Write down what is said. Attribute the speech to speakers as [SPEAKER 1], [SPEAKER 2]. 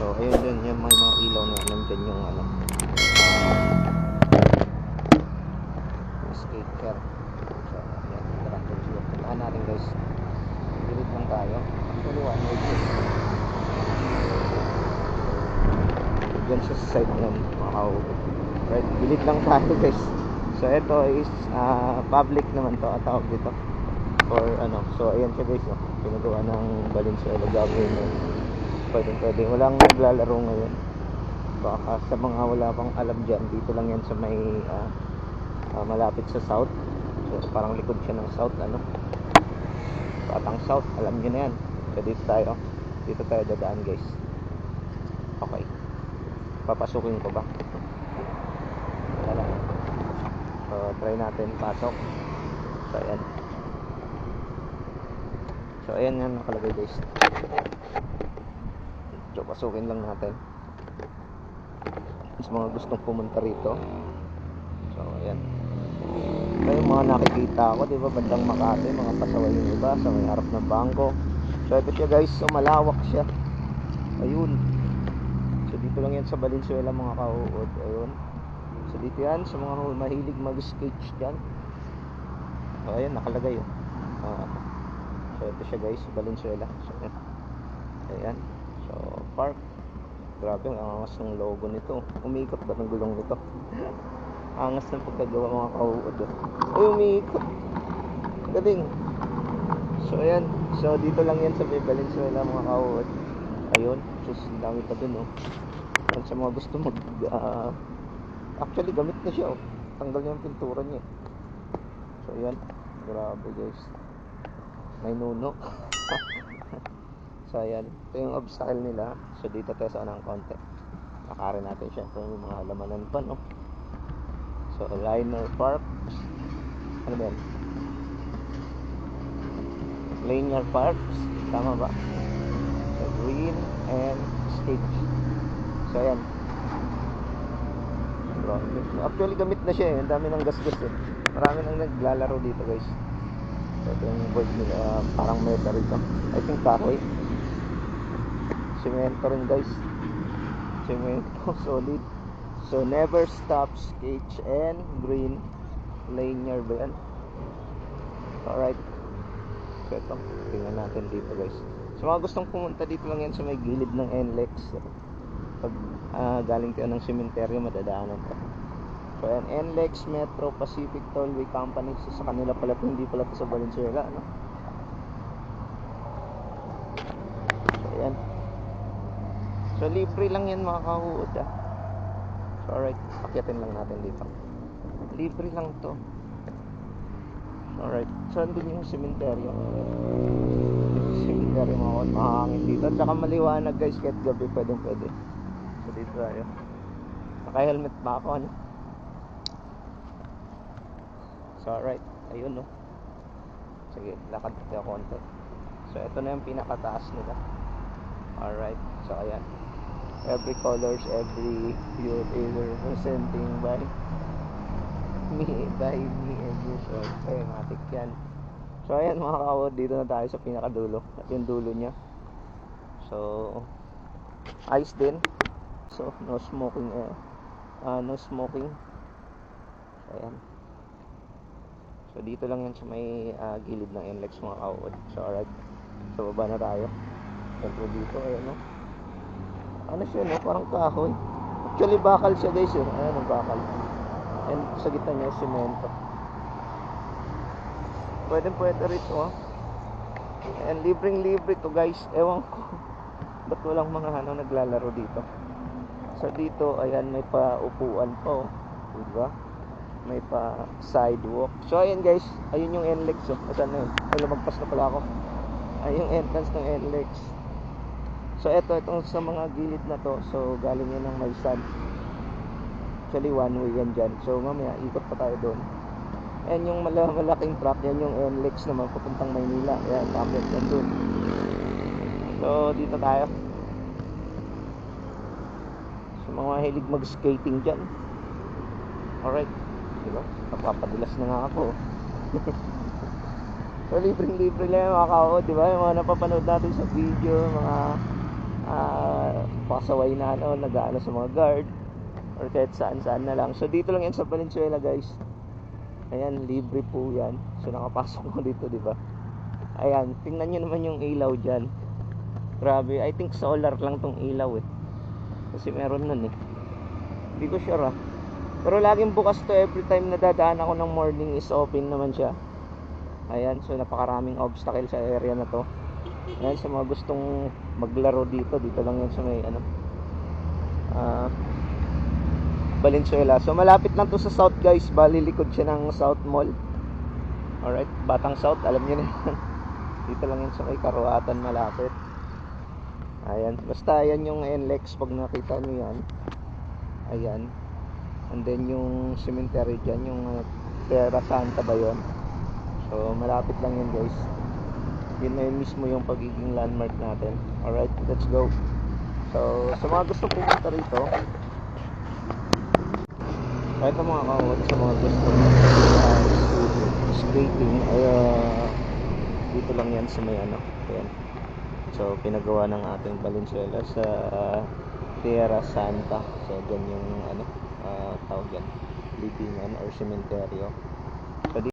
[SPEAKER 1] So, ayun din, yung may mga ilaw na nandyan yung ano. Yung skate car. So, yan, tara, let's go. Puntahan natin guys. Pilit lang tayo. One way trip. Diyan siya sa side ng mga kauugot. Right, bilit lang tayo guys. So, ito is ah, public naman to, tawag dito. Or ano, so ayan siya guys, oh. pinagawa ng Valenzuela government. Pwede, pwede. Walang naglalaro ngayon. Baka sa mga wala pang alam dyan, dito lang yan sa may ah, ah, malapit sa south. So, parang likod siya ng south, ano. Patang south, alam nyo na yan. So, dito tayo. Dito tayo dadaan guys. Okay. Papasukin ko ba? Wala. So, try natin pasok. So, ayan. So, ayan nga nakalagay guys. So, pasukin lang natin. Sa mga gustong pumunta rito. So, ayan. Ito yung mga nakikita ko, di ba? Bandang Makati, mga pasaway yung iba sa may harap ng bangko. So, ito siya guys. So, malawak siya. Ayun. So, dito lang yan sa Valenzuela mga kauod. Ayun. So, dito yan sa mga mahilig mag-skate dyan. So, ayan, nakalagay yun. Ah, so, ito siya guys, Valenzuela. So, ayan. Ayan. So, park. Grabe, ang angas ng logo nito. Umikot ba ng gulong nito? angas ng pagkagawa mga kauod. oh. Ay, umiikot. Galing. So, ayan. So, dito lang yan sa may Valenzuela mga kauod. Ayun. Sus, dami pa dun, oh. Sa mga gusto mag... ah, actually, gamit na siya, oh. Tanggal niya yung pintura niya. So, ayan. Grabe, guys. May nuno. so, ayan. Ito yung obstacle nila. So, dito tayo sa unang konti. Nakarin natin siya. Ito yung mga lamanan pa, no? So, liner park. Ano ba yan? Linear parks. Tama ba? So, green and stage. So, ayan. Actually, gamit na siya eh. Ang dami ng gasgas eh. Marami nang naglalaro dito guys. So, ito yung board nila. ah, parang meta rito. I think kahoy. Semento rin guys. Semento. Solid. So, never stop sketch and green linear ba yan? Alright. So, ito. Tingnan natin dito guys. Sa mga gustong pumunta dito lang yan sa may gilid ng NLEX. Pag ah, galing kayo ng sementeryo, madadaanan ka. So, ayan, NLEX Metro Pacific Tollway Company. So, sa kanila pala ito, hindi pala ito sa Valenzuela, ano? So, ayan. So, libre lang yan mga kahuod, ah. So, alright. Pakyatin lang natin dito. Libre lang to. Alright. So, andun yung sementeryo. Sementeryo mga kahuod. Mahangin dito. At saka maliwanag guys, kahit gabi pwedeng pwede. So, dito tayo. Naka-helmet ba ako, ano? So, alright. Ayun, no. Sige, lakad tayo konti. So, ito na yung pinakataas nila. Alright. So, ayan. Every colors, every pure is representing by me, by me and you. So, matik yan. So, ayan mga kawad, dito na tayo sa pinakadulo. At yung dulo niya. So, ice din. So, no smoking eh. Ah, no smoking. So, ayan. So dito lang yan sa may ah, gilid ng NLEX mga kawad. So alright. So baba na tayo. Siyempre dito ayan no. Ano siya no? Parang kahoy. Actually bakal siya guys eh. Ayan ang bakal. And sa gitna niya semento. Pwede pwede rito ha. And libreng libre to guys. Ewan ko. Ba't walang mga ano naglalaro dito? So dito ayan may paupuan pa oh. Diba? may pa sidewalk. So ayan guys, ayun yung NLEX oh. Asan na yun? Ay lumagpas na pala ako. Ayun yung entrance ng NLEX. So eto, itong sa mga gilid na to, so galing yan ng may sand. Actually one way yan dyan. So mamaya ikot pa tayo doon. Ayan yung mala- malaking truck, yan yung NLEX naman papuntang Maynila. Ayan, bakit yan doon. So dito tayo. So mga mahilig mag-skating dyan. Alright. Diba? Napapadulas na nga ako. so, libreng-libre lang yung mga kao, di ba? Yung mga napapanood natin sa video, mga pasaway na ano, nag-ano sa mga guard or kahit saan-saan na lang. So dito lang yan sa Valenzuela guys. Ayan, libre po yan. So nakapasok mo dito, di ba? Ayan, tingnan nyo naman yung ilaw dyan. Grabe, I think solar lang tong ilaw eh. Kasi meron nun eh. Hindi ko sure ah. Pero laging bukas to every time na dadaan ako ng morning is open naman siya. Ayan, so napakaraming obstacle sa area na to. Ayan, sa mga gustong maglaro dito, dito lang yan sa may ano. Ah, Valenzuela. So malapit lang to sa South guys, bali likod siya ng South Mall. Alright, Batang South, alam niyo na yan. dito lang yan sa may Karuatan malapit. Ayan, basta yan yung NLEX pag nakita nyo yan. Ayan. And then yung cemetery dyan, yung uh, Terra Santa ba yun? So malapit lang yun guys. Yun na yun mismo yung pagiging landmark natin. Alright, let's go. So sa mga gusto pumunta rito, kahit ang mga kawat sa mga gusto uh, skating, ay uh, dito lang yan sa may ano. Ayan. So pinagawa ng ating Valenzuela sa uh, Tierra Santa. So dyan yung ano, uh, tawag yan, libingan or cementerio.